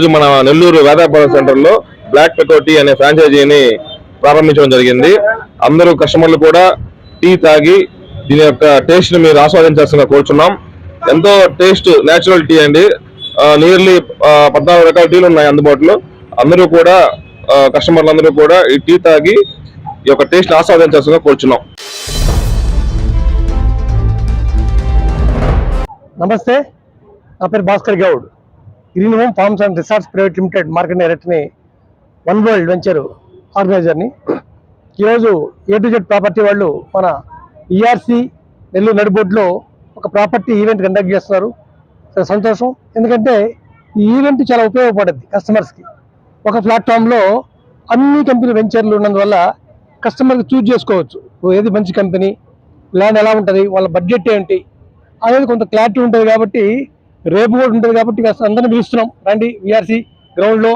ఈరోజు మన నెల్లూరు వేదాపురం సెంటర్లో బ్లాక్ పెకో టీ అనే ఫ్రాంచైజీని ప్రారంభించడం జరిగింది. అందరూ కస్టమర్లు కూడా టీ తాగి దీని యొక్క టేస్ట్ని మీరు ఆస్వాదించాల్సిందిగా కోరుచున్నాం. ఎంతో టేస్ట్ నేచురల్ టీ అండి. నియర్లీ పద్నాలుగు రకాల టీలు ఉన్నాయి అందుబాటులో. అందరూ కూడా కస్టమర్లు అందరూ కూడా ఈ టీ తాగి ఈ యొక్క టేస్ట్ ఆస్వాదించాల్సిందిగా కోరుచున్నాం. నమస్తే. నా పేరు Bhaskar Goud. Green home farms and resorts private limited market డైరెక్టర్ని వన్ వరల్డ్ వెంచర్ ఆర్గనైజర్ని ఈరోజు ఏ టు జెడ్ ప్రాపర్టీ వాళ్ళు మన ఈఆర్సి నెల్లూరు నడిబోడ్లో ఒక ప్రాపర్టీ ఈవెంట్ కండక్ట్ చేస్తున్నారు. చాలా సంతోషం. ఎందుకంటే ఈ ఈవెంట్ చాలా ఉపయోగపడద్ది కస్టమర్స్కి ఒక ప్లాట్ఫామ్లో అన్ని కంపెనీ వెంచర్లు ఉన్నందువల్ల కస్టమర్కి చూజ్ చేసుకోవచ్చు. ఏది మంచి కంపెనీ ల్యాండ్ ఎలా ఉంటుంది వాళ్ళ బడ్జెట్ ఏంటి అనేది కొంత క్లారిటీ ఉంటుంది కాబట్టి రేపు కూడా ఉంటుంది కాబట్టి అందరిని పిలుస్తున్నాం. రండి విఆర్సీ గ్రౌండ్లో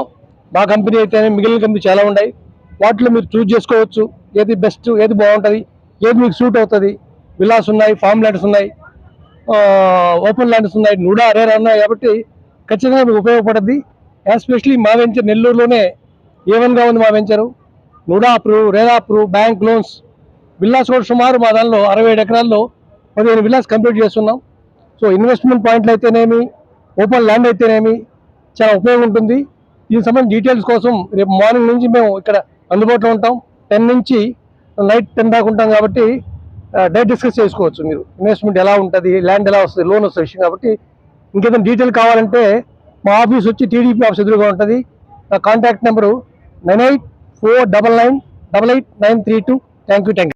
మా కంపెనీ అయితే మిగిలిన కంపెనీ చాలా ఉన్నాయి. వాటిలో మీరు చూజ్ చేసుకోవచ్చు. ఏది బెస్ట్ ఏది బాగుంటుంది ఏది మీకు సూట్ అవుతుంది. విలాస్ ఉన్నాయి ఫామ్ ల్యాండ్స్ ఉన్నాయి ఓపెన్ ల్యాండ్స్ ఉన్నాయి నూడా అరేరా ఉన్నాయి కాబట్టి ఖచ్చితంగా మీకు ఉపయోగపడుద్ది. ఎస్పెషలీ మా వెంచర్ నెల్లూరులోనే ఏవన్గా ఉంది మా venture NUDA approve RERA approve bank loans villas కూడా సుమారు మా దానిలో అరవై ఏడు ఎకరాల్లో పదిహేను విల్లాస్ కంప్లీట్ చేస్తున్నాం. సో ఇన్వెస్ట్మెంట్ పాయింట్లు అయితేనేమి ఓపెన్ ల్యాండ్ అయితేనేమి చాలా ఉపయోగం ఉంటుంది దీనికి సంబంధించి డీటెయిల్స్ కోసం రేపు మార్నింగ్ నుంచి మేము ఇక్కడ అందుబాటులో ఉంటాం. టెన్ నుంచి నైట్ టెన్ దాకా ఉంటాం కాబట్టి డైరెక్ట్ డిస్కస్ చేసుకోవచ్చు మీరు. ఇన్వెస్ట్మెంట్ ఎలా ఉంటుంది ల్యాండ్ ఎలా వస్తుంది లోన్ వస్తుంది విషయం కాబట్టి ఇంకేదైనా డీటెయిల్ కావాలంటే మా ఆఫీస్ వచ్చి టీడీపీ ఆఫీస్ ఎదురుగా ఉంటుంది. నా contact number nine eight four double nine double eight nine three two. Thank you thank you